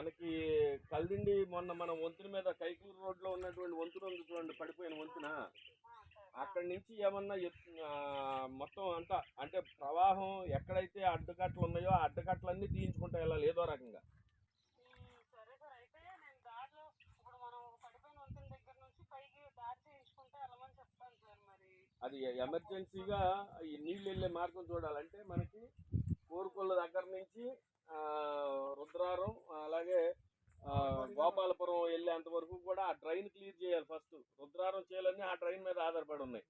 మనకి కల్దిండి మొన్న మన వంతుల మీద కైకూరు రోడ్లో ఉన్నటువంటి వంతులు ఉంది చూడండి పడిపోయిన వంతున. అక్కడి నుంచి ఏమన్నా మొత్తం అంతా అంటే ప్రవాహం ఎక్కడైతే అడ్డుకట్టలు ఉన్నాయో అడ్డకట్టలన్నీ అడ్డుకట్టలన్నీ తీయించుకుంటా వెళ్ళాలి ఏదో రకంగా. మనం అది ఎమర్జెన్సీగా ఈ నీళ్ళు వెళ్ళే మార్గం చూడాలంటే మనకి కోరుకొల్ల దగ్గర నుంచి ఆ, రుద్రారం అలాగే ఆ, గోపాలపురం వెళ్ళేంత వరకు కూడా ఆ డ్రైన్ క్లియర్ చేయాలి ఫస్ట్. రుద్రారం చేయాలన్నీ ఆ డ్రైన్ మీద ఆధారపడి ఉన్నాయి.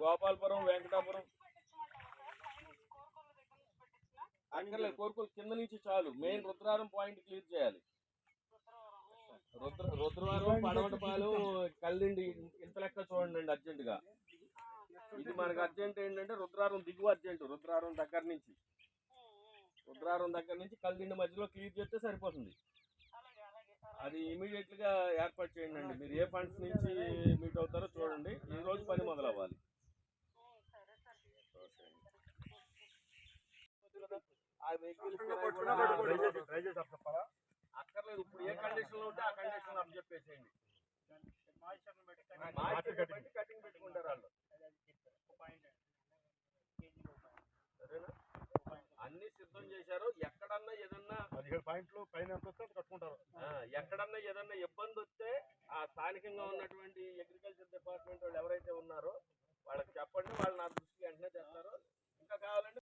గోపాలపురం వెంకటాపురం. అక్కర్లేదు కోరుకోలు కింద నుంచి చాలు. మెయిన్ రుద్రారం పాయింట్ క్లియర్ చేయాలి. రుద్ర రుద్రవరం పడవటపాలెం కల్లిండి ఇంత లెక్క చూడండి అండి అర్జెంటుగా. ఇది మనకి అర్జెంట్ ఏంటంటే రుద్రారం దిగువ అర్జెంట్ రుద్రారం దగ్గర నుంచి. రుద్రారం దగ్గర నుంచి కల్దిండి మధ్యలో క్లియర్ చేస్తే సరిపోతుంది. అది ఇమీడియట్గా ఏర్పాటు చేయండి అండి మీరు ఏ ఫండ్స్ నుంచి మీట్ అవుతారో చూడండి. ఈ రోజు పని మొదలవ్వాలి. అక్కర్లేదు. ఇప్పుడు ఏ కండిషన్లో ఉంటే ఆ కండిషన్ అప్ చెప్పేసేయండి కటింగ్ పెట్టుకుంటారు వాళ్ళు. సరేనా? అన్ని సిద్ధం చేశారు. ఎక్కడన్నా ఏదన్నా పదిహేడు పాయింట్లు పైన ఎంత వస్తే కట్టుకుంటారు. ఎక్కడన్నా ఏదన్నా ఇబ్బంది వస్తే ఆ స్థానికంగా ఉన్నటువంటి అగ్రికల్చర్ డిపార్ట్మెంట్ వాళ్ళు ఎవరైతే ఉన్నారో వాళ్ళకి చెప్పండి వాళ్ళు